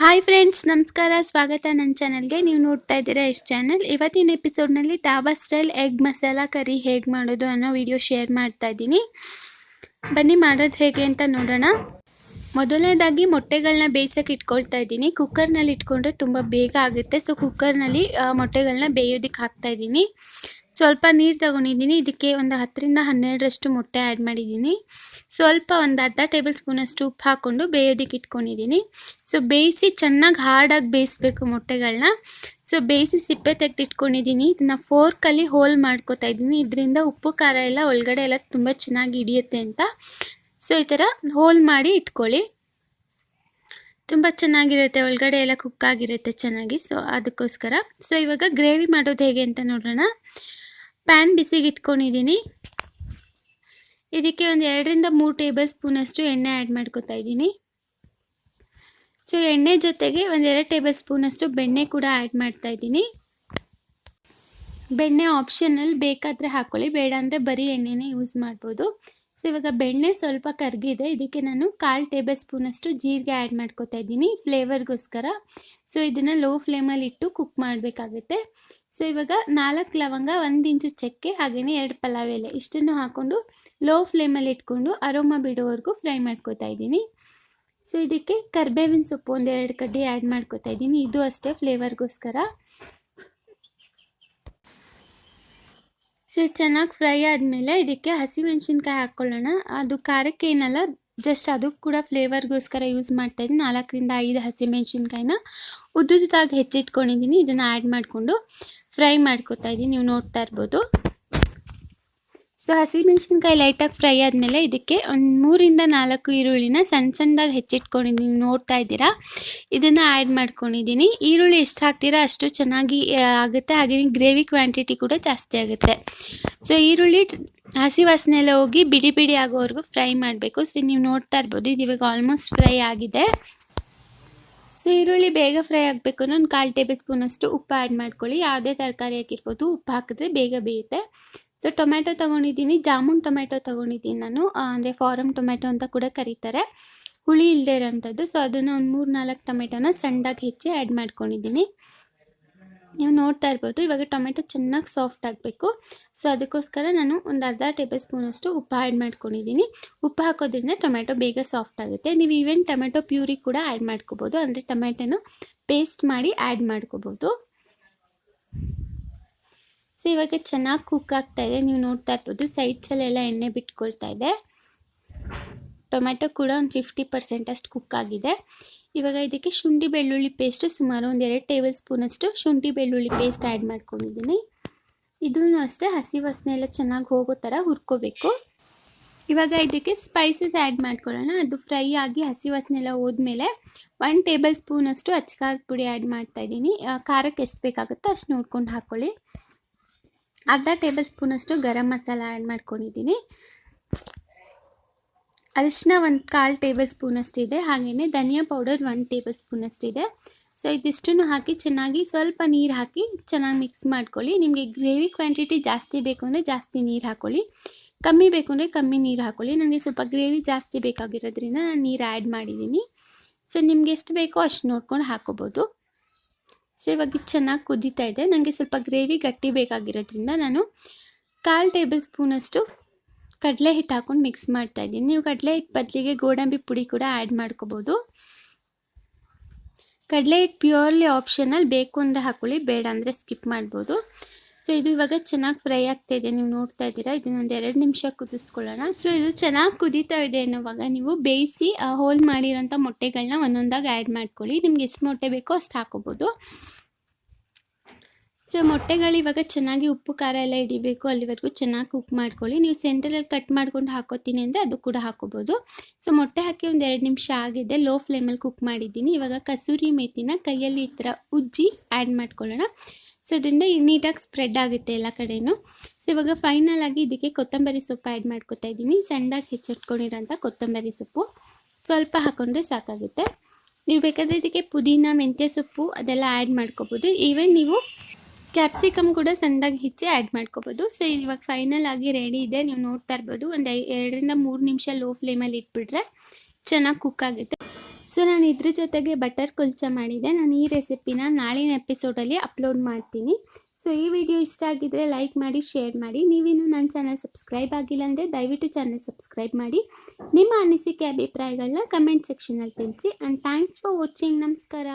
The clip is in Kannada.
ಹಾಯ್ ಫ್ರೆಂಡ್ಸ್ ನಮಸ್ಕಾರ. ಸ್ವಾಗತ ನನ್ನ ಚಾನಲ್ಗೆ ನೀವು ನೋಡ್ತಾ ಇದ್ದೀರಾ ಎಷ್ಟು ಚಾನಲ್ ಇವತ್ತಿನ ಎಪಿಸೋಡ್ನಲ್ಲಿ dhaba style egg masala curry ಹೇಗೆ ಮಾಡೋದು ಅನ್ನೋ ವಿಡಿಯೋ ಶೇರ್ ಮಾಡ್ತಾ ಇದ್ದೀನಿ. ಬನ್ನಿ, ಮಾಡೋದು ಹೇಗೆ ಅಂತ ನೋಡೋಣ. ಮೊದಲನೇದಾಗಿ ಮೊಟ್ಟೆಗಳನ್ನ ಬೇಯಿಸೋಕೆ ಇಟ್ಕೊಳ್ತಾ ಇದ್ದೀನಿ. ಕುಕ್ಕರ್ನಲ್ಲಿ ಇಟ್ಕೊಂಡ್ರೆ ತುಂಬ ಬೇಗ ಆಗುತ್ತೆ. ಸೊ ಕುಕ್ಕರ್ನಲ್ಲಿ ಮೊಟ್ಟೆಗಳನ್ನ ಬೇಯೋದಕ್ಕೆ ಹಾಕ್ತಾ ಇದ್ದೀನಿ. ಸ್ವಲ್ಪ ನೀರು ತಗೊಂಡಿದ್ದೀನಿ. ಇದಕ್ಕೆ ಒಂದು ಹತ್ತರಿಂದ ಹನ್ನೆರಡರಷ್ಟು ಮೊಟ್ಟೆ ಆ್ಯಡ್ ಮಾಡಿದ್ದೀನಿ. ಸ್ವಲ್ಪ ಒಂದು ಅರ್ಧ ಟೇಬಲ್ ಸ್ಪೂನಷ್ಟು ಉಪ್ಪು ಹಾಕ್ಕೊಂಡು ಬೇಯೋದಕ್ಕೆ ಇಟ್ಕೊಂಡಿದ್ದೀನಿ. ಸೊ ಬೇಯಿಸಿ ಚೆನ್ನಾಗಿ ಹಾರ್ಡಾಗಿ ಬೇಯಿಸ್ಬೇಕು ಮೊಟ್ಟೆಗಳನ್ನ ಸೊ ಬೇಯಿಸಿ ಸಿಪ್ಪೆ ತೆಗೆದಿಟ್ಕೊಂಡಿದ್ದೀನಿ ಇದನ್ನು ಫೋರ್ಕಲ್ಲಿ ಹೋಲ್ ಮಾಡ್ಕೋತಾ ಇದ್ದೀನಿ. ಇದರಿಂದ ಉಪ್ಪು, ಖಾರ ಎಲ್ಲ ಒಳಗಡೆ ಎಲ್ಲ ತುಂಬ ಚೆನ್ನಾಗಿ ಹಿಡಿಯುತ್ತೆ ಅಂತ. ಸೊ ಈ ಥರ ಹೋಲ್ ಮಾಡಿ ಇಟ್ಕೊಳ್ಳಿ. ತುಂಬ ಚೆನ್ನಾಗಿರುತ್ತೆ. ಒಳಗಡೆ ಎಲ್ಲ ಕುಕ್ ಆಗಿರುತ್ತೆ ಚೆನ್ನಾಗಿ. ಸೊ ಅದಕ್ಕೋಸ್ಕರ. ಸೊ ಇವಾಗ ಗ್ರೇವಿ ಮಾಡೋದು ಹೇಗೆ ಅಂತ ನೋಡೋಣ. ಪ್ಯಾನ್ ಬಿಸಿಗೆ ಇಟ್ಕೊಂಡಿದ್ದೀನಿ. ಇದಕ್ಕೆ ಒಂದು ಎರಡರಿಂದ ಮೂರು ಟೇಬಲ್ ಸ್ಪೂನಷ್ಟು ಎಣ್ಣೆ ಆ್ಯಡ್ ಮಾಡ್ಕೊತಾ ಇದ್ದೀನಿ. ಸೊ, ಎಣ್ಣೆ ಜೊತೆಗೆ ಒಂದು ಎರಡು ಟೇಬಲ್ ಸ್ಪೂನಷ್ಟು ಬೆಣ್ಣೆ ಕೂಡ ಆ್ಯಡ್ ಮಾಡ್ತಾ ಇದ್ದೀನಿ. ಬೆಣ್ಣೆ ಆಪ್ಷನಲ್ಲಿ ಬೇಕಾದರೆ ಹಾಕ್ಕೊಳ್ಳಿ ಬೇಡ ಅಂದರೆ ಬರೀ ಎಣ್ಣೆನೇ ಯೂಸ್ ಮಾಡ್ಬೋದು. ಸೊ, ಇವಾಗ ಬೆಣ್ಣೆ ಸ್ವಲ್ಪ ಕರಗಿದೆ, ಇದಕ್ಕೆ ನಾನು ಕಾಲು ಟೇಬಲ್ ಸ್ಪೂನಷ್ಟು ಜೀರಿಗೆ ಆ್ಯಡ್ ಮಾಡ್ಕೊತಾ ಇದ್ದೀನಿ, ಫ್ಲೇವರ್ಗೋಸ್ಕರ. ಸೊ, ಇದನ್ನು ಲೋ ಫ್ಲೇಮಲ್ಲಿ ಇಟ್ಟು ಕುಕ್ ಮಾಡಬೇಕಾಗುತ್ತೆ. ಸೊ ಇವಾಗ ನಾಲ್ಕು ಲವಂಗ ಒಂದು ಇಂಚು ಚಕ್ಕೆ ಹಾಗೆಯೇ ಎರಡು ಪಲಾವ್ ಎಲೆ ಇಷ್ಟನ್ನು ಹಾಕ್ಕೊಂಡು ಲೋ ಫ್ಲೇಮಲ್ಲಿ ಇಟ್ಕೊಂಡು ಅರೋಮ ಬಿಡೋವರೆಗೂ ಫ್ರೈ ಮಾಡ್ಕೋತಾ ಇದ್ದೀನಿ. ಸೊ ಇದಕ್ಕೆ ಕರ್ಬೇವಿನ ಸೊಪ್ಪು ಒಂದು ಎರಡು ಕಡ್ಡಿ ಆ್ಯಡ್ ಮಾಡ್ಕೊತಾ ಇದ್ದೀನಿ. ಇದು ಅಷ್ಟೇ ಫ್ಲೇವರ್ಗೋಸ್ಕರ ಸೊ ಚೆನ್ನಾಗಿ ಫ್ರೈ ಆದಮೇಲೆ ಇದಕ್ಕೆ ಹಸಿಮೆಣ್ಸಿನ್ಕಾಯಿ ಹಾಕ್ಕೊಳ್ಳೋಣ ಅದು ಖಾರಕ್ಕೆ ಏನಲ್ಲ ಜಸ್ಟ್ ಅದು ಕೂಡ ಫ್ಲೇವರ್ಗೋಸ್ಕರ ಯೂಸ್ ಮಾಡ್ತಾ ಇದ್ದೀನಿ. ನಾಲ್ಕರಿಂದ ಐದು ಹಸಿಮೆಣ್ಸಿನ್ಕಾಯಿನ ಉದ್ದುದಾಗಿ ಹೆಚ್ಚಿಟ್ಕೊಂಡಿದ್ದೀನಿ. ಇದನ್ನು ಆ್ಯಡ್ ಮಾಡಿಕೊಂಡು ಫ್ರೈ ಮಾಡ್ಕೋತಾ ಇದ್ದೀನಿ, ನೀವು ನೋಡ್ತಾ ಇರ್ಬೋದು. ಸೊ ಹಸಿಮೆಣ್ಸಿನ್ಕಾಯಿ ಲೈಟಾಗಿ ಫ್ರೈ ಆದಮೇಲೆ ಇದಕ್ಕೆ ಒಂದು ಮೂರಿಂದ ನಾಲ್ಕು ಈರುಳ್ಳಿನ ಸಣ್ಣ ಸಣ್ಣದಾಗಿ ಹೆಚ್ಚಿಟ್ಕೊಂಡಿದ್ದೀನಿ ನೋಡ್ತಾ ಇದ್ದೀರಾ? ಇದನ್ನು ಆ್ಯಡ್ ಮಾಡ್ಕೊಂಡಿದ್ದೀನಿ. ಈರುಳ್ಳಿ ಎಷ್ಟು ಹಾಕ್ತೀರಾ ಅಷ್ಟು ಚೆನ್ನಾಗಿ ಆಗುತ್ತೆ. ಹಾಗೆ ಗ್ರೇವಿ ಕ್ವಾಂಟಿಟಿ ಕೂಡ ಜಾಸ್ತಿ ಆಗುತ್ತೆ. ಸೊ ಈರುಳ್ಳಿ ಹಸಿ ವಾಸನೆ ಎಲ್ಲ ಹೋಗಿ ಬಿಡಿ ಬಿಡಿ ಆಗೋವರೆಗೂ ಫ್ರೈ ಮಾಡಬೇಕು. ಸೊ ನೀವು ನೋಡ್ತಾ ಇರ್ಬೋದು, ಇದು ಇವಾಗ ಆಲ್ಮೋಸ್ಟ್ ಫ್ರೈ ಆಗಿದೆ. ಸೊ ಈರುಳ್ಳಿ ಬೇಗ ಫ್ರೈ ಆಗಬೇಕು. ನಾನು ಕಾಲು ಟೇಬಲ್ ಸ್ಪೂನಷ್ಟು ಉಪ್ಪು ಆ್ಯಡ್ ಮಾಡ್ಕೊಳ್ಳಿ. ಯಾವುದೇ ತರಕಾರಿ ಹಾಕಿರ್ಬೋದು, ಉಪ್ಪು ಹಾಕಿದ್ರೆ ಬೇಗ ಬೇಯುತ್ತೆ. ಸೊ ಟೊಮೆಟೊ ತೊಗೊಂಡಿದ್ದೀನಿ. ಜಾಮೂನ್ ಟೊಮೆಟೊ ತೊಗೊಂಡಿದ್ದೀನಿ ನಾನು. ಅಂದರೆ ಫಾರಮ್ ಟೊಮೆಟೊ ಅಂತ ಕೂಡ ಕರೀತಾರೆ. ಹುಳಿ ಇಲ್ಲದೆ ಇರೋಂಥದ್ದು. ಸೊ ಅದನ್ನು ಒಂದು ಮೂರು ನಾಲ್ಕು ಟೊಮೆಟೊನ ಸಣ್ಣದಾಗಿ ಹೆಚ್ಚಿ ಆ್ಯಡ್ ಮಾಡ್ಕೊಂಡಿದ್ದೀನಿ. ನೀವು ನೋಡ್ತಾ ಇರ್ಬೋದು, ಇವಾಗ ಟೊಮೆಟೊ ಚೆನ್ನಾಗಿ ಸಾಫ್ಟ್ ಆಗಬೇಕು. ಸೊ ಅದಕ್ಕೋಸ್ಕರ ನಾನು ಒಂದು ಅರ್ಧ ಟೇಬಲ್ ಸ್ಪೂನಷ್ಟು ಉಪ್ಪು ಆ್ಯಡ್ ಮಾಡ್ಕೊಂಡಿದ್ದೀನಿ ಉಪ್ಪು ಹಾಕೋದ್ರಿಂದ ಟೊಮೆಟೊ ಬೇಗ ಸಾಫ್ಟ್ ಆಗುತ್ತೆ. ನೀವು ಈವನ್ ಟೊಮೆಟೊ ಪ್ಯೂರಿ ಕೂಡ ಆ್ಯಡ್ ಮಾಡ್ಕೋಬೋದು. ಅಂದರೆ ಟೊಮೆಟೊನ ಪೇಸ್ಟ್ ಮಾಡಿ ಆ್ಯಡ್ ಮಾಡ್ಕೋಬೋದು. ಸೊ ಇವಾಗ ಚೆನ್ನಾಗಿ ಕುಕ್ ಆಗ್ತಾ ಇದೆ. ನೀವು ನೋಡ್ತಾ ಇರ್ಬೋದು ಸೈಡ್ಸಲ್ಲೆಲ್ಲ ಎಣ್ಣೆ ಬಿಟ್ಕೊಳ್ತಾ ಇದೆ. ಟೊಮೆಟೊ ಕೂಡ ಒಂದು ಫಿಫ್ಟಿ ಪರ್ಸೆಂಟ್ ಅಷ್ಟು ಕುಕ್ ಆಗಿದೆ. ಇವಾಗ ಇದಕ್ಕೆ ಶುಂಠಿ ಬೆಳ್ಳುಳ್ಳಿ ಪೇಸ್ಟು ಸುಮಾರು ಒಂದು ಎರಡು ಟೇಬಲ್ ಸ್ಪೂನಷ್ಟು ಶುಂಠಿ ಬೆಳ್ಳುಳ್ಳಿ ಪೇಸ್ಟ್ ಆ್ಯಡ್ ಮಾಡ್ಕೊಂಡಿದ್ದೀನಿ. ಇದನ್ನು ಅಷ್ಟೇ ಹಸಿ ವಾಸನೆ ಎಲ್ಲ ಚೆನ್ನಾಗಿ ಹೋಗೋ ಥರ ಹುರ್ಕೋಬೇಕು. ಇವಾಗ ಇದಕ್ಕೆ ಸ್ಪೈಸಸ್ ಆ್ಯಡ್ ಮಾಡ್ಕೊಳ್ಳೋಣ. ಅದು ಫ್ರೈ ಆಗಿ ಹಸಿ ವಾಸನೆ ಎಲ್ಲ ಹೋದ್ಮೇಲೆ ಒನ್ ಟೇಬಲ್ ಸ್ಪೂನಷ್ಟು ಖಾರದ ಪುಡಿ ಆ್ಯಡ್ ಮಾಡ್ತಾ ಇದ್ದೀನಿ. ಖಾರಕ್ಕೆ ಎಷ್ಟು ಬೇಕಾಗುತ್ತೋ ಅಷ್ಟು ನೋಡ್ಕೊಂಡು ಹಾಕ್ಕೊಳ್ಳಿ ಅರ್ಧ ಟೇಬಲ್ ಸ್ಪೂನಷ್ಟು ಗರಂ ಮಸಾಲ ಆ್ಯಡ್ ಮಾಡ್ಕೊಂಡಿದ್ದೀನಿ. ಅರಿಶಿನ ಒಂದು ಕಾಲು ಟೇಬಲ್ ಸ್ಪೂನ್ ಇದೆ ಹಾಗೆಯೇ ಧನಿಯಾ ಪೌಡರ್ ಒನ್ ಟೇಬಲ್ ಸ್ಪೂನ್ ಅಷ್ಟಿದೆ. ಸೊ ಇದಿಷ್ಟನ್ನು ಹಾಕಿ ಚೆನ್ನಾಗಿ ಸ್ವಲ್ಪ ನೀರು ಹಾಕಿ ಚೆನ್ನಾಗಿ ಮಿಕ್ಸ್ ಮಾಡ್ಕೊಳ್ಳಿ. ನಿಮಗೆ ಗ್ರೇವಿ ಕ್ವಾಂಟಿಟಿ ಜಾಸ್ತಿ ಬೇಕು ಅಂದರೆ ಜಾಸ್ತಿ ನೀರು ಹಾಕ್ಕೊಳ್ಳಿ ಕಮ್ಮಿ ಬೇಕು ಅಂದರೆ ಕಮ್ಮಿ ನೀರು ಹಾಕ್ಕೊಳ್ಳಿ ನನಗೆ ಸ್ವಲ್ಪ ಗ್ರೇವಿ ಜಾಸ್ತಿ ಬೇಕಾಗಿರೋದ್ರಿಂದ ನಾನು ನೀರು ಆ್ಯಡ್ ಮಾಡಿದ್ದೀನಿ ಸೊ ನಿಮ್ಗೆ ಎಷ್ಟು ಬೇಕೋ ಅಷ್ಟು ನೋಡ್ಕೊಂಡು ಹಾಕೋಬೋದು. ಸೊ ಇವಾಗ ಚೆನ್ನಾಗಿ ಕುದೀತಾ ಇದೆ. ನನಗೆ ಸ್ವಲ್ಪ ಗ್ರೇವಿ ಗಟ್ಟಿ ಬೇಕಾಗಿರೋದ್ರಿಂದ ನಾನು ಕಾಲು ಟೇಬಲ್ ಸ್ಪೂನಷ್ಟು ಕಡಲೆ ಹಿಟ್ಟು ಹಾಕೊಂಡು ಮಿಕ್ಸ್ ಮಾಡ್ತಾ ಇದ್ದೀನಿ. ನೀವು ಕಡಲೆ ಹಿಟ್ಟು ಬದಲಿಗೆ ಗೋಡಂಬಿ ಪುಡಿ ಕೂಡ ಆ್ಯಡ್ ಮಾಡ್ಕೋಬೋದು. ಕಡಲೆ ಹಿಟ್ಟು ಪ್ಯೂರ್ಲಿ ಆಪ್ಷನಲ್ ಬೇಕು ಅಂದರೆ ಹಾಕೊಳ್ಳಿ, ಬೇಡ ಅಂದರೆ ಸ್ಕಿಪ್ ಮಾಡ್ಬೋದು. ಸೊ ಇದು ಇವಾಗ ಚೆನ್ನಾಗಿ ಫ್ರೈ ಆಗ್ತಾ ಇದೆ. ನೀವು ನೋಡ್ತಾ ಇದ್ದೀರಾ? ಇದನ್ನೊಂದು ಎರಡು ನಿಮಿಷ ಕುದಿಸ್ಕೊಳ್ಳೋಣ. ಸೊ ಇದು ಚೆನ್ನಾಗಿ ಕುದೀತಾ ಇದೆ ಅನ್ನೋವಾಗ ನೀವು ಬೇಯಿಸಿ ಹೋಲ್ ಮಾಡಿರೋಂಥ ಮೊಟ್ಟೆಗಳನ್ನ ಒಂದೊಂದಾಗಿ ಆ್ಯಡ್ ಮಾಡ್ಕೊಳ್ಳಿ. ನಿಮ್ಗೆ ಎಷ್ಟು ಮೊಟ್ಟೆ ಬೇಕೋ ಅಷ್ಟು ಹಾಕೋಬೋದು. ಸೊ ಮೊಟ್ಟೆಗಳು ಇವಾಗ ಚೆನ್ನಾಗಿ ಉಪ್ಪು, ಖಾರ ಎಲ್ಲ ಹಿಡಿಬೇಕು. ಅಲ್ಲಿವರೆಗೂ ಚೆನ್ನಾಗಿ ಕುಕ್ ಮಾಡ್ಕೊಳ್ಳಿ. ನೀವು ಸೆಂಟ್ರಲ್ಲಿ ಕಟ್ ಮಾಡ್ಕೊಂಡು ಹಾಕೋತೀನಿ ಅಂದರೆ ಅದು ಕೂಡ ಹಾಕೋಬೋದು. ಸೊ ಮೊಟ್ಟೆ ಹಾಕಿ ಒಂದು ಎರಡು ನಿಮಿಷ ಆಗಿದೆ. ಲೋ ಫ್ಲೇಮಲ್ಲಿ ಕುಕ್ ಮಾಡಿದ್ದೀನಿ. ಇವಾಗ ಕಸೂರಿ ಮೇಥಿನ ಕೈಯಲ್ಲಿ ಈ ಥರ ಉಜ್ಜಿ ಆ್ಯಡ್ ಮಾಡ್ಕೊಳ್ಳೋಣ. ಸೊ ಅದರಿಂದ ನೀಟಾಗಿ ಸ್ಪ್ರೆಡ್ ಆಗುತ್ತೆ ಎಲ್ಲ ಕಡೆಯೂ ಸೊ ಇವಾಗ ಫೈನಲ್ ಆಗಿ ಇದಕ್ಕೆ ಕೊತ್ತಂಬರಿ ಸೊಪ್ಪು ಆ್ಯಡ್ ಮಾಡ್ಕೊತಾ ಇದ್ದೀನಿ. ಸಣ್ಣದಾಗಿ ಹೆಚ್ಚಿಟ್ಕೊಂಡಿರೋಂಥ ಕೊತ್ತಂಬರಿ ಸೊಪ್ಪು. ಸ್ವಲ್ಪ ಹಾಕೊಂಡ್ರೆ ಸಾಕಾಗುತ್ತೆ. ನೀವು ಬೇಕಾದರೆ ಇದಕ್ಕೆ ಪುದೀನ, ಮೆಂತ್ಯ ಸೊಪ್ಪು ಅದೆಲ್ಲ ಆ್ಯಡ್ ಮಾಡ್ಕೋಬೋದು. ಈವನ್ ನೀವು ಕ್ಯಾಪ್ಸಿಕಮ್ ಕೂಡ ಸಣ್ಣದಾಗಿ ಹೆಚ್ಚಿ ಆ್ಯಡ್ ಮಾಡ್ಕೋಬೋದು. ಸೊ ಇವಾಗ ಫೈನಲ್ ಆಗಿ ರೆಡಿ ಇದೆ. ನೀವು ನೋಡ್ತಾ ಇರ್ಬೋದು. ಒಂದು ಎರಡರಿಂದ ಮೂರು ನಿಮಿಷ ಲೋ ಫ್ಲೇಮಲ್ಲಿ ಇಟ್ಬಿಟ್ರೆ ಚೆನ್ನಾಗಿ ಕುಕ್ ಆಗುತ್ತೆ. ಸೊ ನಾನು ಇದ್ರ ಜೊತೆಗೆ ಬಟರ್ ಕುಲ್ಚ ಮಾಡಿದೆ. ನಾನು ಈ ರೆಸಿಪಿನ ನಾಳಿನ ಎಪಿಸೋಡಲ್ಲಿ ಅಪ್ಲೋಡ್ ಮಾಡ್ತೀನಿ. ಸೊ ಈ ವಿಡಿಯೋ ಇಷ್ಟ ಆಗಿದ್ರೆ ಲೈಕ್ ಮಾಡಿ ಶೇರ್ ಮಾಡಿ. ನೀವಿನ್ನೂ ನನ್ನ ಚಾನಲ್ ಸಬ್ಸ್ಕ್ರೈಬ್ ಆಗಿಲ್ಲ ಅಂದರೆ ದಯವಿಟ್ಟು ಚಾನಲ್ ಸಬ್ಸ್ಕ್ರೈಬ್ ಮಾಡಿ. ನಿಮ್ಮ ಅನಿಸಿಕೆ ಅಭಿಪ್ರಾಯಗಳನ್ನ ಕಮೆಂಟ್ ಸೆಕ್ಷನಲ್ಲಿ ತಿಳಿಸಿ. ಆ್ಯಂಡ್ ಥ್ಯಾಂಕ್ಸ್ ಫಾರ್ ವಾಚಿಂಗ್ ನಮಸ್ಕಾರ.